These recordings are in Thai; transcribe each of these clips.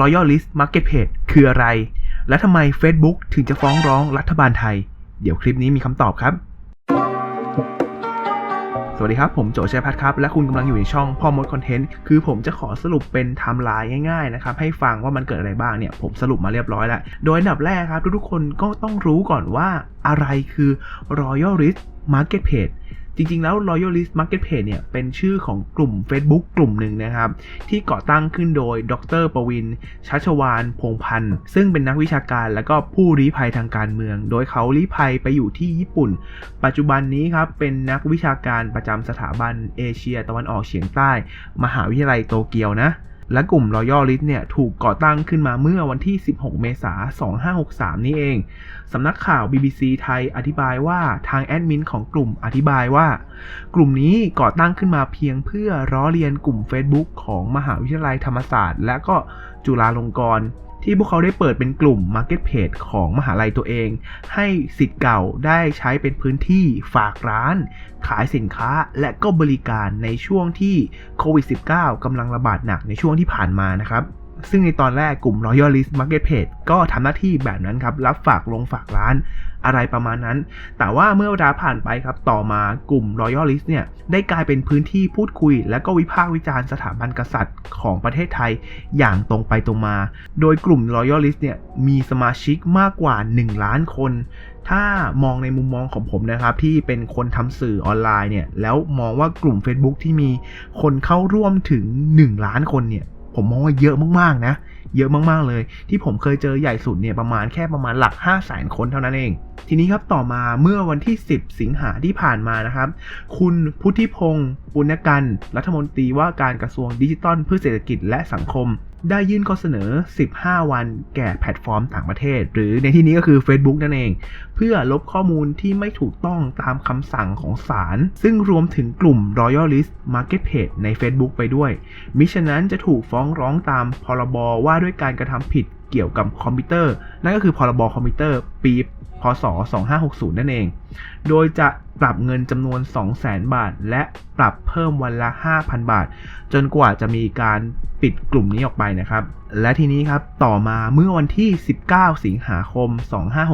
Royalist Marketplace คืออะไร และทำไม Facebook ถึงจะฟ้องร้องรัฐบาลไทย เดี๋ยวคลิปนี้มีคำตอบครับ สวัสดีครับ ผมโจชัยพัฒน์ครับ และคุณกำลังอยู่ในช่องพ่อมดคอนเทนต์ คือผมจะขอสรุปเป็นไทม์ไลน์ง่ายๆนะครับ ให้ฟังว่ามันเกิดอะไรบ้างเนี่ย ผมสรุปมาเรียบร้อยแล้ว โดยอันดับแรกครับ ทุกๆคนก็ต้องรู้ก่อนว่าอะไรคือ Royalist Marketplace จริงๆ แล้ว Royalist Marketplace เนี่ยเป็นชื่อของกลุ่ม Facebook กลุ่มหนึ่งนะครับ ที่ก่อตั้งขึ้นโดยดรประวินชัชวานพงพันธ์ซึ่งเป็นนักวิชาการและก็ผู้ลี้ภัยทางการเมือง โดยเขาลี้ภัยไปอยู่ที่ญี่ปุ่น ปัจจุบันนี้ครับเป็นนักวิชาการประจำสถาบันเอเชียตะวันออกเฉียงใต้ มหาวิทยาลัยโตเกียวนะ และกลุ่มรอยัลลิสเนี่ยถูกก่อตั้งขึ้นมาเมื่อวันที่ 16 เมษายน 2563 นี้เอง สำนักข่าว BBC ไทยอธิบายว่าทางแอดมินของกลุ่มอธิบายว่า กลุ่มนี้ก่อตั้งขึ้นมาเพียงเพื่อร้อเลียนกลุ่ม Facebook ของมหาวิทยาลัยธรรมศาสตร์ และก็จุฬาลงกรณ์ ที่พวกเขาได้เปิดเป็นกลุ่ม Marketplace ของมหาลัยตัวเอง ให้สิทธิ์เก่าได้ใช้เป็นพื้นที่ฝากร้าน ขายสินค้าและก็บริการในช่วงที่โควิด -19 กำลังระบาดหนักในช่วงที่ผ่านมานะครับ ซึ่งในตอนแรกกลุ่ม Royalist Marketplace ก็ทำหน้าที่แบบนั้นครับ รับฝากลงฝากร้านอะไรประมาณนั้น แต่ว่าเมื่อเวลาผ่านไปครับ ต่อมากลุ่ม Royalist เนี่ย ได้กลายเป็นพื้นที่พูดคุย และก็วิพากษ์วิจารณ์สถาบันกษัตริย์ของประเทศไทยอย่างตรงไปตรงมา โดยกลุ่ม Royalist เนี่ย มีสมาชิกมากกว่า 1 ล้านคน ถ้ามองในมุมมองของผมนะครับ ที่เป็นคนทำสื่อออนไลน์เนี่ย แล้วมองว่ากลุ่ม Facebook ที่มีคนเข้าร่วมถึง 1 ล้านคนเนี่ย ผมมองว่าเยอะมากๆนะ เยอะมากๆเลย ที่ผมเคยเจอใหญ่สุดเนี่ยประมาณแค่ประมาณหลัก 5 0 0แสนคนเท่านั้นเอง ทีนี้ครับต่อมาเมื่อวันที่ 10 สิงหาที่ผ่านมานะครับ คุณพุทธิพงศ์ปุณกัน รัฐมนตรีว่าการกระทรวงดิจิทัลเพื่อเศรษฐกิจและสังคม ได้ยื่นข้อเสนอ 15 วันแก่แพลตฟอร์มต่างประเทศ หรือในที่นี้ก็คือ Facebook นั่นเอง เพื่อลบข้อมูลที่ไม่ถูกต้องตามคำสั่งของศาล ซึ่งรวมถึงกลุ่ม Royalist Marketplace ใน Facebook ไปด้วย มิฉะนั้นจะถูกฟ้องร้องตามพรบว่าด้วยการกระทำผิดเกี่ยวกับคอมพิวเตอร์ นั่นก็คือพรบคอมพิวเตอร์ ปีพศ 2560 นั่นเอง โดยจะปรับเงินจำนวน 200,000 บาท และปรับเพิ่มวันละ 5,000 บาท จนกว่าจะมีการปิดกลุ่มนี้ออกไปนะครับ และทีนี้ครับ ต่อมาเมื่อวันที่ 19 สิงหาคม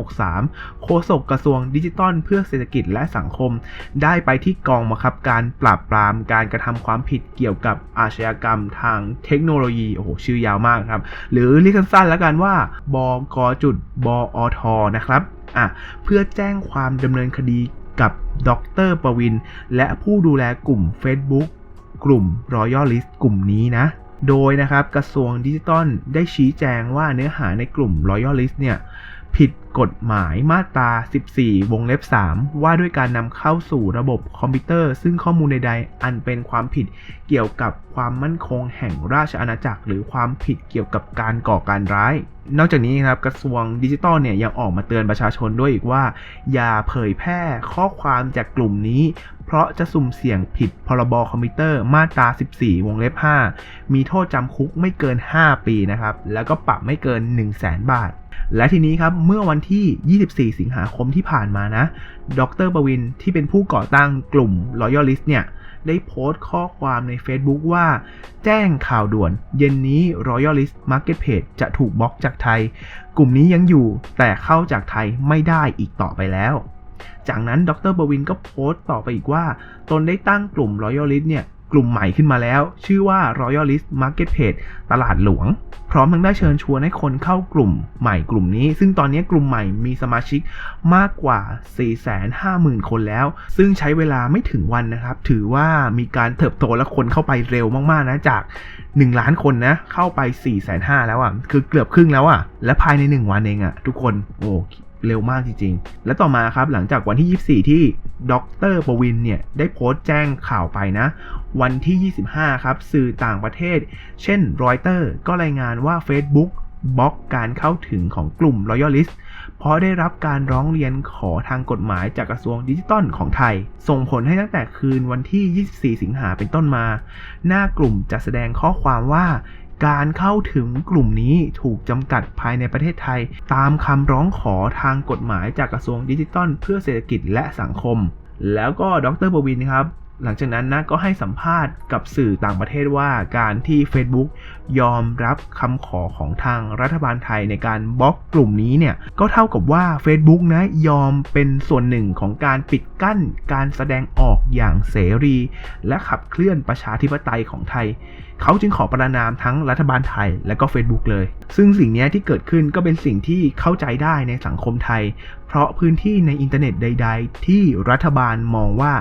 2563 โฆษกกระทรวงดิจิทัลเพื่อเศรษฐกิจและสังคม ได้ไปที่กองบังคับการปราบปรามการกระทำความผิดเกี่ยวกับอาชญากรรมทางเทคโนโลยี โอ้โห ชื่อยาวมากครับ หรือเรียกสั้นๆแล้วกันว่า บกจุดบอทนะครับอะเพื่อแจ้งความดำเนินคดีกับดรประวิน และผู้ดูแลกลุ่ม Facebook กลุ่ม Royalist กลุ่มนี้นะ โดยนะครับกระทรวงดิจิทัลได้ชี้แจงว่าเนื้อหาในกลุ่ม Royalist เนี่ย ผิดกฎหมายมาตรา 14 วงเล็บ 3 ว่าด้วยการนำเข้าสู่ระบบคอมพิวเตอร์ ซึ่งข้อมูลใดๆ อันเป็นความผิดเกี่ยวกับความมั่นคงแห่งราชอาณาจักร หรือความผิดเกี่ยวกับการก่อการร้าย นอกจากนี้ครับกระทรวงดิจิทัลเนี่ยยังออกมาเตือนประชาชนด้วยอีกว่า อย่าเผยแพร่ข้อความจากกลุ่มนี้ เพราะจะสุ่มเสี่ยงผิดพรบคอมพิวเตอร์มาตรา 14 วงเล็บ 5 มีโทษจำคุกไม่เกิน 5 ปีนะครับแล้วก็ปรับไม่เกิน 1 0 0 0 0แบาท และทีนี้ครับเมื่อวันที่ 24 สิงหาคมที่ผ่านมานะ ดรประวินที่เป็นผู้ก่อตั้งกลุ่ม Royalist เนี่ยได้โพสต์ข้อความใน Facebook ว่า แจ้งข่าวด่วน เย็นนี้ Royalist Marketplace จะถูกบล็อกจากไทย กลุ่มนี้ยังอยู่แต่เข้าจากไทยไม่ได้อีกต่อไปแล้ว จากนั้นดรปวินก็โพสต์ต่อไปอีกว่า ตนได้ตั้งกลุ่ม Royalist เนี่ย กลุ่มใหม่ขึ้นมาแล้ว ชื่อว่า Royalist Marketplace ตลาดหลวง พร้อมทั้งได้เชิญชวนให้คนเข้ากลุ่มใหม่กลุ่มนี้ ซึ่งตอนนี้กลุ่มใหม่มีสมาชิกมากกว่า 450,000 คนแล้ว ซึ่งใช้เวลาไม่ถึงวันนะครับ ถือว่ามีการเติบโตและคนเข้าไปเร็วมากๆนะจาก 1 ล้านคนนะเข้าไป 4 5 0 0 0แล้วอะคือเกือบครึ่งแล้วอะและภายใน 1 วันเองอะทุกคนโอ้ เร็วมากจริงๆ และต่อมาครับหลังจากวันที่ 24 ที่ดรประวินเนี่ยได้โพสต์แจ้งข่าวไปนะ วันที่ 25 ครับ สื่อต่างประเทศ เช่นรอยเตอร์ก็รายงานว่า Facebook บล็อกการเข้าถึงของกลุ่ม Royalist เพราะได้รับการร้องเรียนขอทางกฎหมายจากกระทรวงดิจิทัลของไทย ส่งผลให้ตั้งแต่คืนวันที่ 24 สิงหาเป็นต้นมา หน้ากลุ่มจะแสดงข้อความว่า การเข้าถึงกลุ่มนี้ถูกจำกัดภายในประเทศไทย ตามคำร้องขอทางกฎหมายจากกระทรวงดิจิทัลเพื่อเศรษฐกิจและสังคม แล้วก็ดรปวินครับ หลังจากนั้นนะก็ให้สัมภาษณ์กับสื่อต่างประเทศว่าการที่ Facebook ยอมรับคำขอของทางรัฐบาลไทยในการบล็อกกลุ่มนี้เนี่ยก็เท่ากับว่า Facebook นะยอมเป็นส่วนหนึ่งของการปิดกั้นการแสดงออกอย่างเสรี และขับเคลื่อนประชาธิปไตยของไทย เขาจึงขอประนามทั้งรัฐบาลไทยและก็ Facebook เลย ซึ่งสิ่งนี้ที่เกิดขึ้นก็เป็นสิ่งที่เข้าใจได้ในสังคมไทย เพราะพื้นที่ในอินเทอร์เน็ตใด ๆ ที่รัฐบาลมองว่า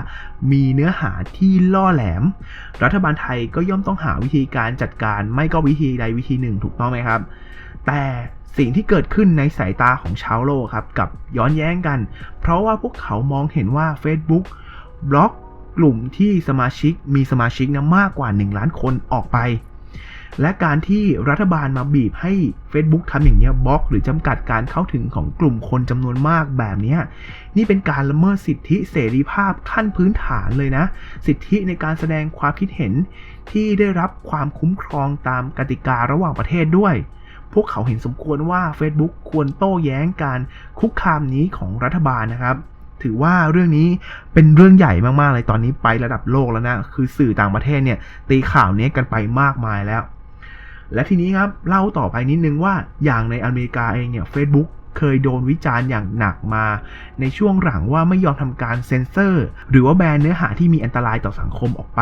มีเนื้อหาที่ล่อแหลม รัฐบาลไทยก็ย่อมต้องหาวิธีการจัดการไม่ก็วิธีใดวิธีหนึ่งถูกต้องไหมครับ แต่สิ่งที่เกิดขึ้นในสายตาของชาวโลกครับกับย้อนแย้งกัน เพราะว่าพวกเขามองเห็นว่า Facebook บล็อกกลุ่มที่สมาชิกมีสมาชิกนะมากกว่า 1 ล้านคนออกไป และการที่รัฐบาลมาบีบให้ Facebook ทำอย่างเนี้ยบล็อก หรือจำกัดการเข้าถึงของกลุ่มคนจำนวนมากแบบนี้นี่เป็นการละเมิดสิทธิเสรีภาพขั้นพื้นฐานเลยนะ สิทธิในการแสดงความคิดเห็นที่ได้รับความคุ้มครองตามกติการะหว่างประเทศด้วย พวกเขาเห็นสมควรว่า Facebook ควรโต้แย้งการคุกคามนี้ของรัฐบาลนะครับถือว่าเรื่องนี้เป็นเรื่องใหญ่มาก ๆ เลยตอนนี้ไประดับโลกแล้วนะ คือสื่อต่างประเทศเนี่ย ตีข่าวนี้กันไปมากมายแล้ว และทีนี้ครับเล่าต่อไปนิดนึงว่าอย่างในอเมริกาเองเนี่ย Facebook เคยโดนวิจารณ์อย่างหนักมา ในช่วงหลังว่าไม่ยอมทำการเซ็นเซอร์ หรือว่าแบนเนื้อหาที่มีอันตรายต่อสังคมออกไป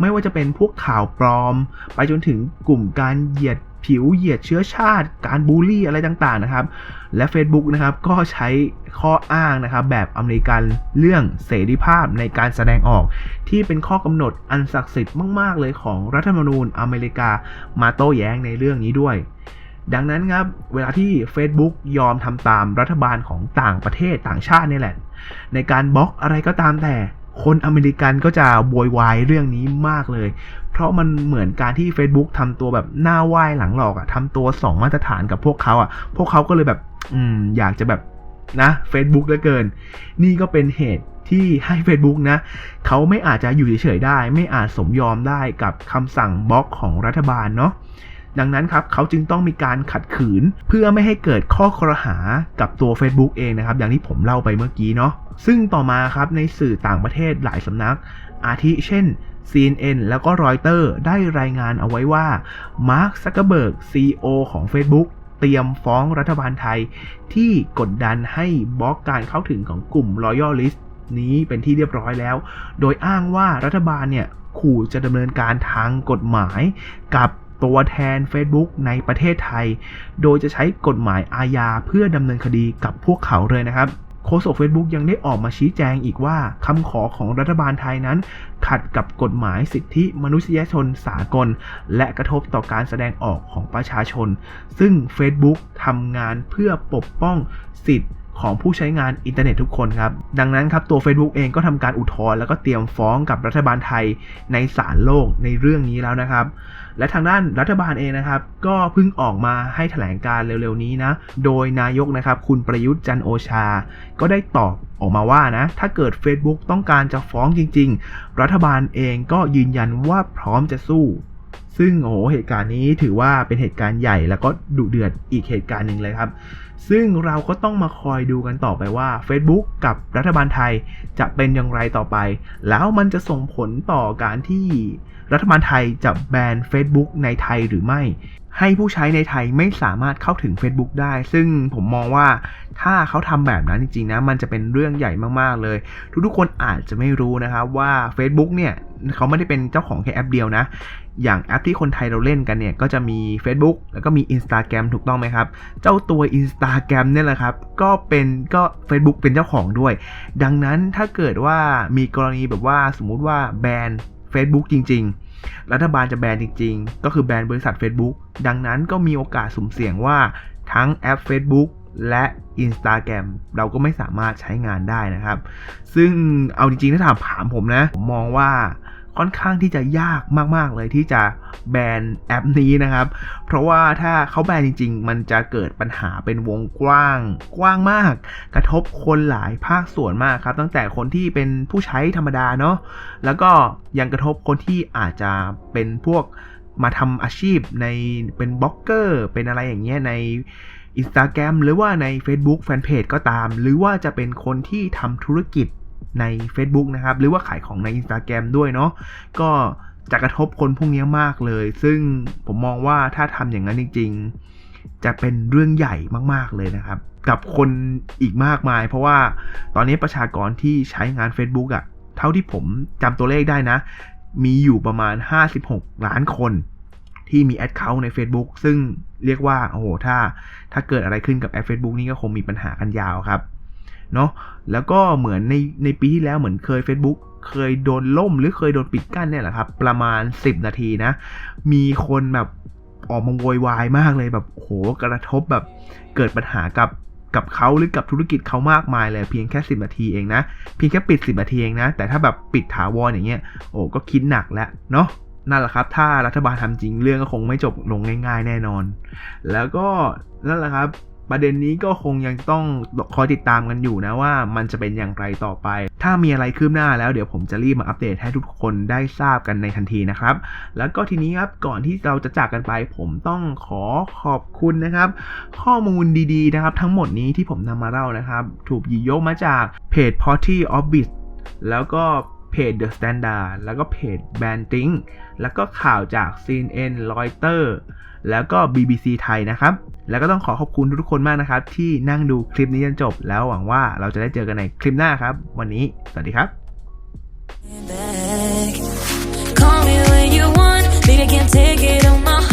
ไม่ว่าจะเป็นพวกข่าวปลอม ไปจนถึงกลุ่มการเหยียด ผิวเหยียดเชื้อชาติ การบูลลี่อะไรต่างๆนะครับ และ Facebook นะครับก็ใช้ข้ออ้างนะครับแบบอเมริกันเรื่องเสรีภาพในการแสดงออก ที่เป็นข้อกำหนดอันศักดิ์สิทธิ์มากๆ เลยของรัฐธรรมนูญอเมริกามาโต้แย้งในเรื่องนี้ด้วยดังนั้นครับ เวลาที่ Facebook ยอมทำตามรัฐบาลของต่างประเทศต่างชาตินี่แหละ ในการบล็อกอะไรก็ตามแต่ คนอเมริกันก็จะโวยวายเรื่องนี้มากเลย เพราะมันเหมือนการที่ Facebook ทำตัวแบบหน้าไหว้หลังหลอกอะทำตัว 2 มาตรฐานกับพวกเขาอะพวกเขาก็เลยแบบ อืม อยากจะแบบนะ Facebook เหลือเกิน นี่ก็เป็นเหตุที่ให้ Facebook นะเขาไม่อาจจะอยู่เฉยๆได้ ไม่อาจสมยอมได้กับคำสั่งบล็อกของรัฐบาลเนาะดังนั้นครับเขาจึงต้องมีการขัดขืนเพื่อไม่ให้เกิดข้อครหากับตัว Facebook เองนะครับ อย่างที่ผมเล่าไปเมื่อกี้เนาะซึ่งต่อมาครับในสื่อต่างประเทศหลายสำนัก อาทิเช่น CNN แล้วก็รอยเตอร์ได้รายงานเอาไว้ว่ามาร์คซักเกอร์เบิร์ก CEO ของ Facebook เตรียมฟ้องรัฐบาลไทย ที่กดดันให้บล็อกการเข้าถึงของกลุ่ม Loyalist นี้เป็นที่เรียบร้อยแล้ว โดยอ้างว่ารัฐบาลเนี่ยขู่จะดำเนินการทางกฎหมายกับตัวแทน Facebook ในประเทศไทย โดยจะใช้กฎหมายอาญาเพื่อดำเนินคดีกับพวกเขาเลยนะครับ โฆษก Facebook ยังได้ออกมาชี้แจงอีกว่าคำขอของรัฐบาลไทยนั้น ขัดกับกฎหมายสิทธิมนุษยชนสากล และกระทบต่อการแสดงออกของประชาชน ซึ่ง Facebook ทำงานเพื่อปกป้องสิทธิ ของผู้ใช้งานอินเทอร์เน็ตทุกคนครับ ดังนั้นครับตัว Facebook เองก็ทำการอุทธรณ์แล้วก็เตรียมฟ้องกับรัฐบาลไทยในศาลโลกในเรื่องนี้แล้วนะครับ และทางด้านรัฐบาลเองนะครับ ก็เพิ่งออกมาให้แถลงการเร็วๆนี้นะ โดยนายกนะครับ คุณประยุทธ์จันโอชา ก็ได้ตอบออกมาว่านะ ถ้าเกิด Facebook ต้องการจะฟ้องจริง ๆ รัฐบาลเองก็ยืนยันว่าพร้อมจะสู้ซึ่งโอ้โหเหตุการณ์นี้ถือว่าเป็นเหตุการณ์ใหญ่แล้วก็ดุเดือดอีกเหตุการณ์หนึ่งเลยครับ ซึ่งเราก็ต้องมาคอยดูกันต่อไปว่า Facebook กับรัฐบาลไทยจะเป็นอย่างไรต่อไป แล้วมันจะส่งผลต่อการที่รัฐบาลไทยจะแบน Facebook ในไทยหรือไม่ ให้ผู้ใช้ในไทยไม่สามารถเข้าถึง Facebook ได้ ซึ่งผมมองว่าถ้าเขาทำแบบนั้นจริงๆนะ มันจะเป็นเรื่องใหญ่มากๆเลย ทุกๆคนอาจจะไม่รู้นะครับว่า Facebook เนี่ยเขาไม่ได้เป็นเจ้าของแค่แอปเดียวนะ อย่างแอปที่คนไทยเราเล่นกันเนี่ย ก็จะมี Facebook แล้วก็มี Instagram ถูกต้องไหมครับ เจ้าตัว t a g r a m เนี่ยแหละครับ ก็เป็นก็ Facebook เป็นเจ้าของด้วย ดังนั้นถ้าเกิดว่ามีกรณีแบบว่าสมมุติว่าแบน Facebook จริง ๆ รัฐบาลจะแบนจริง ๆ ก็คือแบนบริษัท Facebook ดังนั้นก็มีโอกาสสุ่มเสี่ยงว่าทั้งแอป Facebook และ Instagram เราก็ไม่สามารถใช้งานได้นะครับ ซึ่งเอาจริงๆ ถ้าถามผมนะ ผมมองว่า ค่อนข้างที่จะยากมาก ๆ เลยที่จะแบนแอปนี้นะครับ เพราะว่าถ้าเขาแบนจริง ๆ มันจะเกิดปัญหาเป็นวงกว้าง กว้างมาก กระทบคนหลายภาคส่วนมากครับ ตั้งแต่คนที่เป็นผู้ใช้ธรรมดาเนาะแล้วก็ยังกระทบคนที่อาจจะเป็นพวกมาทำอาชีพในเป็นบล็อกเกอร์ เป็นอะไรอย่างเงี้ยใน Instagram หรือว่าใน Facebook Fanpage ก็ตาม หรือว่าจะเป็นคนที่ทำธุรกิจ ใน Facebook นะครับ หรือว่าขายของใน Instagram ด้วยเนาะก็จะกระทบคนพวกนี้มากเลย ซึ่งผมมองว่าถ้าทำอย่างนั้นจริง ๆ จะเป็นเรื่องใหญ่มากๆเลยนะครับ กับคนอีกมากมาย เพราะว่าตอนนี้ประชากรที่ใช้งาน Facebook อะเท่าที่ผมจำตัวเลขได้นะ มีอยู่ประมาณ 56 ล้านคนที่มีแอดเคาท์ใน Facebook ซึ่งเรียกว่า โอ้โห ถ้า ถ้าเกิดอะไรขึ้นกับแอด Facebook นี่ก็คงมีปัญหากันยาวครับ เนาะแล้วก็เหมือนในในปีที่แล้วเหมือนเคย Facebook เคยโดนล่มหรือเคยโดนปิดกั้นเนี่ยแหละครับ ประมาณ 10 นาทีนะ มีคนแบบออกมาโวยวายมากเลยแบบโหกระทบแบบเกิดปัญหากับกับเขาหรือกับธุรกิจเขามากมายเลยเพียงแค่ 10 นาทีเองนะ เพียงแค่ปิด 10 นาทีเองนะ แต่ถ้าแบบปิดถาวรอย่างเงี้ยโอ้ก็คิดหนักแล้วเนาะนั่นแหละครับ ถ้ารัฐบาลทำจริงเรื่องก็คงไม่จบลงง่าย ๆ แน่นอน แล้วก็นั่นแหละครับ ประเด็นนี้ก็คงยังต้องคอยติดตามกันอยู่นะว่ามันจะเป็นอย่างไรต่อไป ถ้ามีอะไรคืบหน้าแล้วเดี๋ยวผมจะรีบมาอัปเดตให้ทุกคนได้ทราบกันในทันทีนะครับ แล้วก็ทีนี้ครับก่อนที่เราจะจากกันไป ผมต้องขอขอบคุณนะครับ ข้อมูลดีๆนะครับทั้งหมดนี้ที่ผมนำมาเล่านะครับ ถูกหยิบยกมาจากเพจ p o t t y of b i t แล้วก็ เพจ The Standard แล้วก็เพจ b a n t i n g แล้วก็ข่าวจาก CNN Reuters แล้วก็ BBC ไทยนะครับ แล้วก็ต้องขอขอบคุณทุกคนมากนะครับ ที่นั่งดูคลิปนี้จนจบ แล้วหวังว่าเราจะได้เจอกันในคลิปหน้าครับ วันนี้ สวัสดีครับ Call me when you want, baby, can't take it on my heart.